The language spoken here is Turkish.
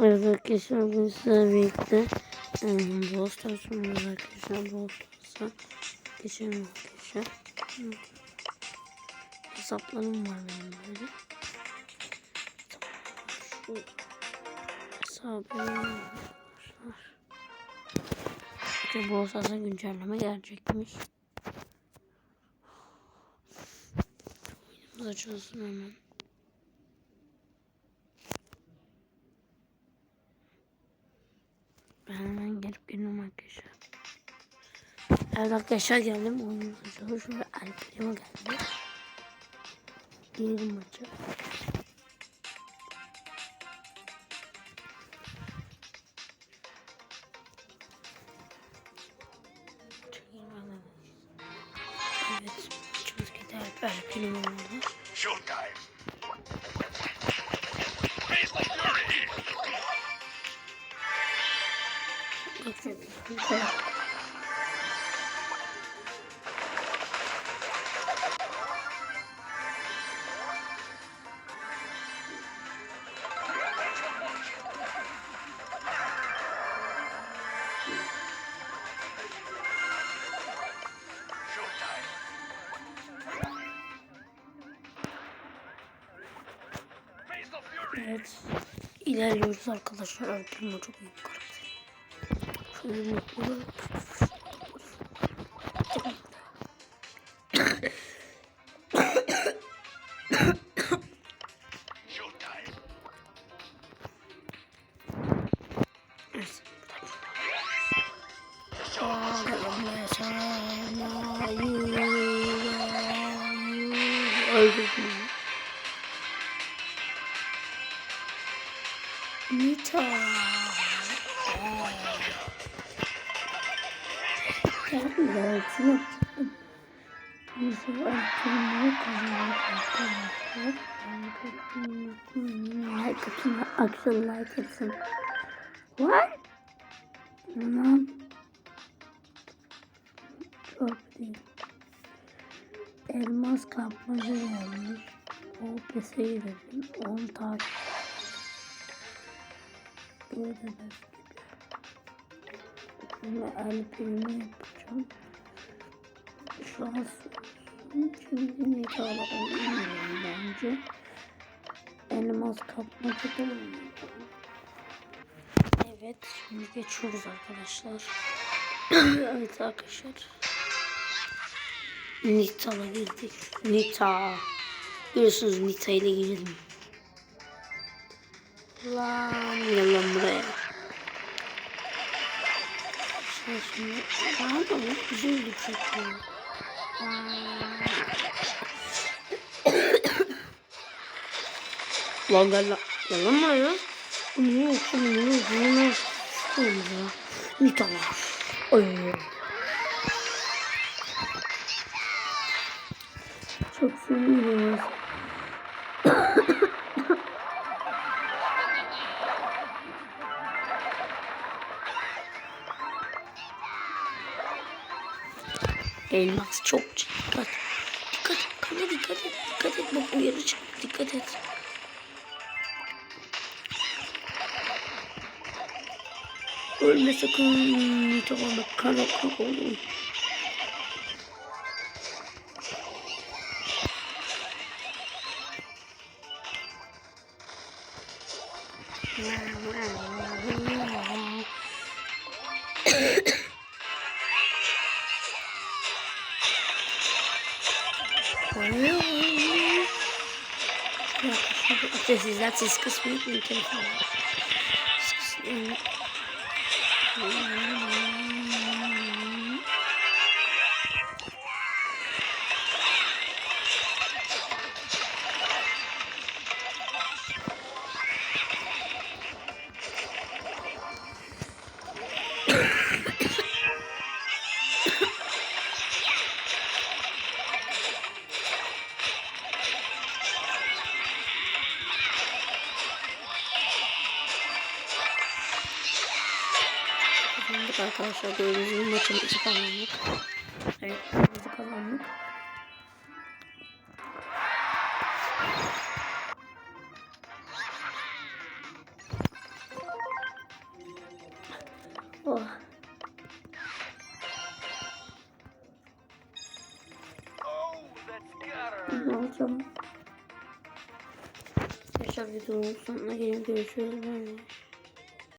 Evet arkadaşlar bugün sizlerle birlikte Brawl Stars oynuyoruz arkadaşlar. Brawl Stars'a geçelim arkadaşlar. Hesaplarım var benim böyle. Şu hesabım arkadaşlar İşte Brawl Stars'a güncelleme gelecekmiş. Oyunumuz açılsın hemen Ben hemen gelip geliyorum arkadaşlar. Evet arkadaşlar geldim. Oyunun açılıyor. Şurada Alper'ime geldi. Girelim maça. Evet. Maçımız gitti. Alper'im oldu. Showtime. Evet. İlerliyoruz arkadaşlar. Alper'im çok iyi bir karakter. Şöyle mutlu. Showtime. Evet. Ağlamaya Öldürdüm. Nita. Ben altına çıktım. Neyse altına kazanmak Like atın, aksın like atın. What? Anam. Çok değil. Elmas kapmaca gelmiş. O pese girelim. 10 taş. Böyle de. Şimdi el primi yapacağım. Şu an şimdi ne kadar oynayamıyorum bence. Elmas kapmaca da. Evet, şimdi geçiyoruz arkadaşlar. evet arkadaşlar. Nita'la girdik. Nita. Görüyorsunuz Nita ile girdim. Lan Şimdi. Aa da bu güzel bir çekiyor. Lan gel lan. Gel lan buraya. Bu niye yoksa bu niye yoksa bu niye yoksa bu niye yoksa. Oy. Çok seviyoruz. Elmas çok dikkat. Dikkat et, kana dikkat et, dikkat et. Bak uyarı çıktı, dikkat et. Ölme sakın. Tamam bak kana kana oğlum. Freunde. Das ist das Squeak mit dem kazandık arkadaşlar. Dördüncü maçımızı kazandık. Evet bizi kazandık. Oh. Ne olacağım? Arkadaşlar videonun sonuna gelin görüşürüz. Bye.